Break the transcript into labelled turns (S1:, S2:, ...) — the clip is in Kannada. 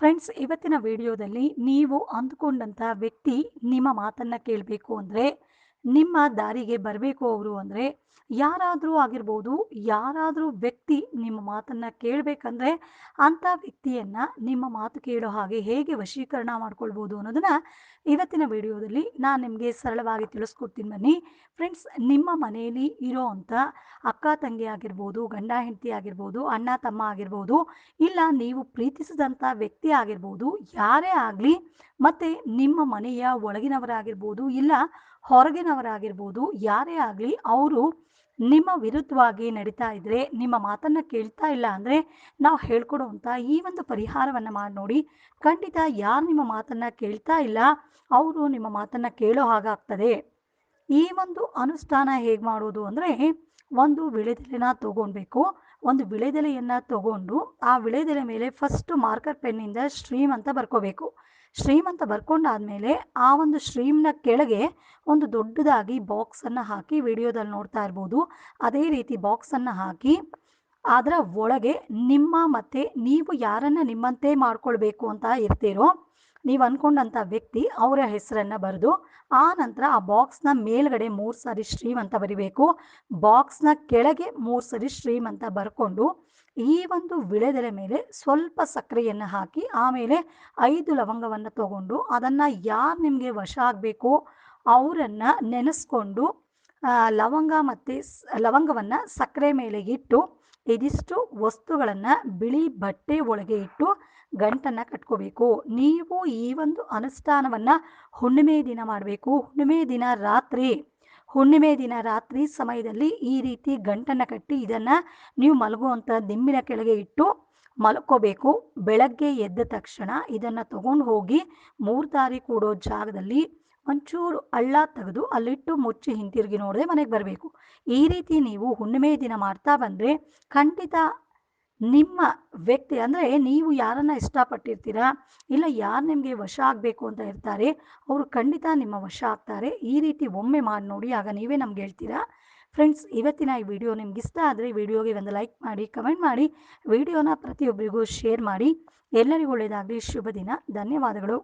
S1: ಫ್ರೆಂಡ್ಸ್ ಇವತ್ತಿನ ವಿಡಿಯೋದಲ್ಲಿ ನೀವು ಅಂದುಕೊಂಡಂಥ ವ್ಯಕ್ತಿ ನಿಮ್ಮ ಮಾತನ್ನು ಕೇಳಬೇಕು ಅಂದರೆ ನಿಮ್ಮ ದಾರಿಗೆ ಬರಬೇಕು ಅವರು ಅಂದರೆ ಯಾರಾದರೂ ಆಗಿರ್ಬೋದು, ಯಾರಾದರೂ ವ್ಯಕ್ತಿ ನಿಮ್ಮ ಮಾತನ್ನು ಕೇಳಬೇಕಂದ್ರೆ ಅಂಥ ವ್ಯಕ್ತಿಯನ್ನು ನಿಮ್ಮ ಮಾತು ಕೇಳೋ ಹಾಗೆ ಹೇಗೆ ವಶೀಕರಣ ಮಾಡ್ಕೊಳ್ಬೋದು ಅನ್ನೋದನ್ನು ಇವತ್ತಿನ ವಿಡಿಯೋದಲ್ಲಿ ನಾನು ನಿಮಗೆ ಸರಳವಾಗಿ ತಿಳಿಸ್ಕೊಡ್ತೀನಿ ಬನ್ನಿ. ಫ್ರೆಂಡ್ಸ್ ನಿಮ್ಮ ಮನೆಯಲ್ಲಿ ಇರೋ ಅಂಥ ಅಕ್ಕ ತಂಗಿ ಆಗಿರ್ಬೋದು, ಗಂಡ ಹೆಂಡತಿ ಆಗಿರ್ಬೋದು, ಅಣ್ಣ ತಮ್ಮ ಆಗಿರ್ಬೋದು, ಇಲ್ಲ ನೀವು ಪ್ರೀತಿಸಿದಂಥ ವ್ಯಕ್ತಿ ಆಗಿರ್ಬೋದು, ಯಾರೇ ಆಗಲಿ, ಮತ್ತು ನಿಮ್ಮ ಮನೆಯ ಒಳಗಿನವರಾಗಿರ್ಬೋದು, ಇಲ್ಲ ಹೊರಗಿನವರಾಗಿರ್ಬೋದು, ಯಾರೇ ಆಗಲಿ, ಅವರು ನಿಮ್ಮ ವಿರುದ್ಧವಾಗಿ ನಡೀತಾ ಇದ್ದರೆ ನಿಮ್ಮ ಮಾತನ್ನು ಕೇಳ್ತಾ ಇಲ್ಲ ಅಂದರೆ ನಾವು ಹೇಳ್ಕೊಡುವಂಥ ಈ ಒಂದು ಪರಿಹಾರವನ್ನು ಮಾಡಿ ನೋಡಿ. ಖಂಡಿತ ಯಾರು ನಿಮ್ಮ ಮಾತನ್ನು ಕೇಳ್ತಾ ಇಲ್ಲ, ಅವರು ನಿಮ್ಮ ಮಾತನ್ನು ಕೇಳೋ ಹಾಗಾಗ್ತದೆ ಈ ಒಂದು ಅನುಷ್ಠಾನ ಹೇಗೆ ಮಾಡೋದು ಅಂದರೆ, ಒಂದು ವಿಳೆದೆಲೆನ ತಗೊಳ್ಬೇಕು ಒಂದು ವಿಳೆದೆಲೆಯನ್ನು ತಗೊಂಡು ಆ ವಿಳೆದೆಲೆ ಮೇಲೆ ಫಸ್ಟ್ ಮಾರ್ಕರ್ ಪೆನ್ನಿಂದ ಸ್ಟ್ರೀಮ್ ಅಂತ ಬರ್ಕೋಬೇಕು. ಸ್ಟ್ರೀಮ್ ಅಂತ ಬರ್ಕೊಂಡಾದ್ಮೇಲೆ ಆ ಒಂದು ಶ್ರೀಮ್ನ ಕೆಳಗೆ ಒಂದು ದೊಡ್ಡದಾಗಿ ಬಾಕ್ಸನ್ನು ಹಾಕಿ ವಿಡಿಯೋದಲ್ಲಿ ನೋಡ್ತಾ ಇರ್ಬೋದು. ಅದೇ ರೀತಿ ಬಾಕ್ಸನ್ನು ಹಾಕಿ ಅದರ ಒಳಗೆ ನಿಮ್ಮ ಮತ್ತು ನೀವು ಯಾರನ್ನು ನಿಮ್ಮಂತೆ ಮಾಡ್ಕೊಳ್ಬೇಕು ಅಂತ ಇರ್ತೀರೋ ನೀವು ಅಂದ್ಕೊಂಡಂಥ ವ್ಯಕ್ತಿ ಅವರ ಹೆಸರನ್ನು ಬರೆದು ಆ ನಂತರ ಆ ಬಾಕ್ಸ್ನ ಮೇಲ್ಗಡೆ ಮೂರು ಸಾರಿ ಸ್ಟ್ರೀಮ್ ಅಂತ ಬರಿಬೇಕು. ಬಾಕ್ಸ್ನ ಕೆಳಗೆ ಮೂರು ಸರಿ ಸ್ಟ್ರೀಮ್ ಅಂತ ಬರ್ಕೊಂಡು ಈ ಒಂದು ವಿಳೆದೆಲೆ ಮೇಲೆ ಸ್ವಲ್ಪ ಸಕ್ಕರೆಯನ್ನು ಹಾಕಿ ಆಮೇಲೆ ಐದು ಲವಂಗವನ್ನು ತಗೊಂಡು ಅದನ್ನು ಯಾರು ನಿಮಗೆ ವಶ ಆಗಬೇಕು ಅವರನ್ನು ನೆನೆಸ್ಕೊಂಡು ಲವಂಗ ಮತ್ತು ಲವಂಗವನ್ನು ಸಕ್ಕರೆ ಮೇಲೆ ಇಟ್ಟು ಇದಿಷ್ಟು ವಸ್ತುಗಳನ್ನು ಬಿಳಿ ಬಟ್ಟೆ ಒಳಗೆ ಇಟ್ಟು ಗಂಟನ್ನು ಕಟ್ಕೋಬೇಕು. ನೀವು ಈ ಒಂದು ಅನುಷ್ಠಾನವನ್ನು ಹುಣ್ಣಿಮೆ ದಿನ ಮಾಡಬೇಕು. ಹುಣ್ಣಿಮೆ ದಿನ ರಾತ್ರಿ. ಹುಣ್ಣಿಮೆ ದಿನ ರಾತ್ರಿ ಸಮಯದಲ್ಲಿ ಈ ರೀತಿ ಗಂಟನ್ನು ಕಟ್ಟಿ ಇದನ್ನು ನೀವು ಮಲಗುವಂಥ ದಿಂಬಿನ ಕೆಳಗೆ ಇಟ್ಟು ಮಲ್ಕೋಬೇಕು ಬೆಳಗ್ಗೆ ಎದ್ದ ತಕ್ಷಣ ಇದನ್ನು ತಗೊಂಡು ಹೋಗಿ ಮೂರು ತಾರಿ ಕೂಡೋ ಜಾಗದಲ್ಲಿ ಒಂಚೂರು ಅಳ್ಳ ತೆಗೆದು ಅಲ್ಲಿಟ್ಟು ಮುಚ್ಚಿ ಹಿಂತಿರುಗಿ ನೋಡದೆ ಮನೆಗೆ ಬರಬೇಕು. ಈ ರೀತಿ ನೀವು ಹುಣ್ಣಿಮೆ ದಿನ ಮಾಡ್ತಾ ಬಂದರೆ ಖಂಡಿತ ನಿಮ್ಮ ವ್ಯಕ್ತಿ, ಅಂದರೆ ನೀವು ಯಾರನ್ನು ಇಷ್ಟಪಟ್ಟಿರ್ತೀರಾ? ಇಲ್ಲ ಯಾರು ನಿಮಗೆ ವಶ ಆಗಬೇಕು ಅಂತ ಇರ್ತಾರೆ, ಅವರು ಖಂಡಿತ ನಿಮ್ಮ ವಶ ಆಗ್ತಾರೆ. ಈ ರೀತಿ ಒಮ್ಮೆ ಮಾಡಿ ನೋಡಿ, ಆಗ ನೀವೇ ನಮ್ಗೆ ಹೇಳ್ತೀರಾ? ಫ್ರೆಂಡ್ಸ್ ಇವತ್ತಿನ ಈ ವಿಡಿಯೋ ನಿಮ್ಗೆ ಇಷ್ಟ ಆದರೆ ವಿಡಿಯೋಗೆ ಒಂದು ಲೈಕ್ ಮಾಡಿ, ಕಮೆಂಟ್ ಮಾಡಿ, ವಿಡಿಯೋನ ಪ್ರತಿಯೊಬ್ಬರಿಗೂ ಶೇರ್ ಮಾಡಿ. ಎಲ್ಲರಿಗೂ ಒಳ್ಳೆಯದಾಗಲಿ ಶುಭ ದಿನ, ಧನ್ಯವಾದಗಳು.